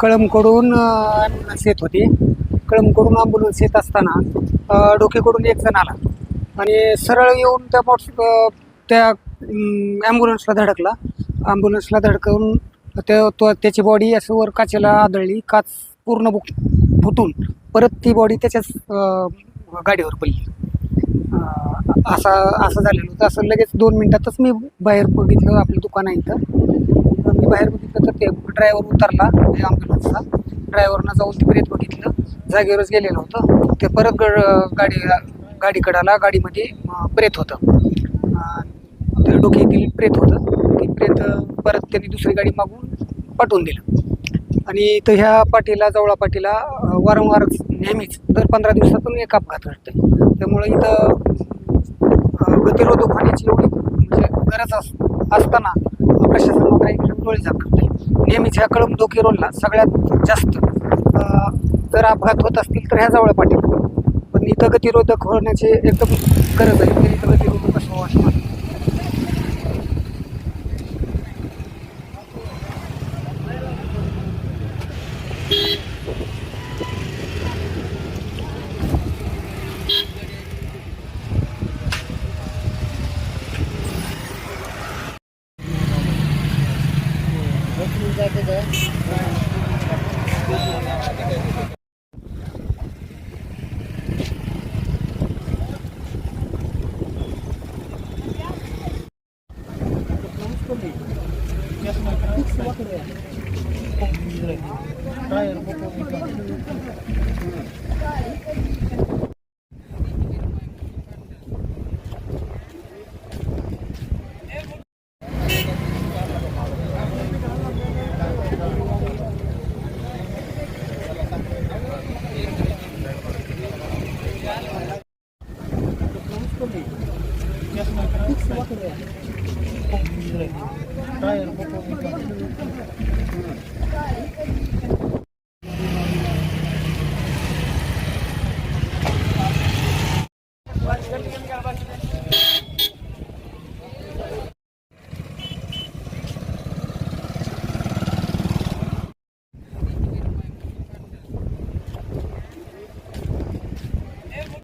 कळमकडून ambulance येत होती. कळमकडून ambulance येत असताना डोकेकडून एक जण आला. आणि सरळ येऊन त्या मोटर त्या ॲम्ब्युलन्सला धडकला. ॲम्ब्युलन्सला धडकून त्या तो त्याची बॉडी असं वर काचेला आदळली. काच पूर्ण बुक फुटून परत ती बॉडी त्याच्याच गाडीवर पडली. असा असं झालेलं होतं. असं लगेच दोन मिनटातच मी बाहेर बघितलं आपलं दुकान आहे इथं. आम्ही बाहेर बघितलं तर ते ड्रायव्हर उतरला त्या ॲम्ब्युलन्सचा ड्रायव्हरनं जाऊन ते प्रेत बघितलं. जागेवरच गेलेलं होतं. ते परत गड गाडी गाडीकडे आला गाडीमध्ये प्रेत होतं. ते डोक्यातील प्रेत होतं. ते प्रेत परत त्यांनी दुसरी गाडी मागून पाठवून दिलं. आणि इथं ह्या पाटीला जवळा पाटीला वारंवार नेहमीच दर पंधरा दिवसातून एक अपघात घडतो त्यामुळे इथं अं, गतिरोधक होण्याची एवढी म्हणजे गरज अस असताना प्रशासन काही इकडे जात नाही. नेहमीच ह्या धोके रोडला सगळ्यात जास्त जर अपघात होत असतील तर ह्या जवळ पाटील पण इथं गतिरोधक होण्याची एकदम गरज आहे. इथं गतिरोधक असं ಇದಾಗಿದೆ Yes, my friend. What is it? Oh,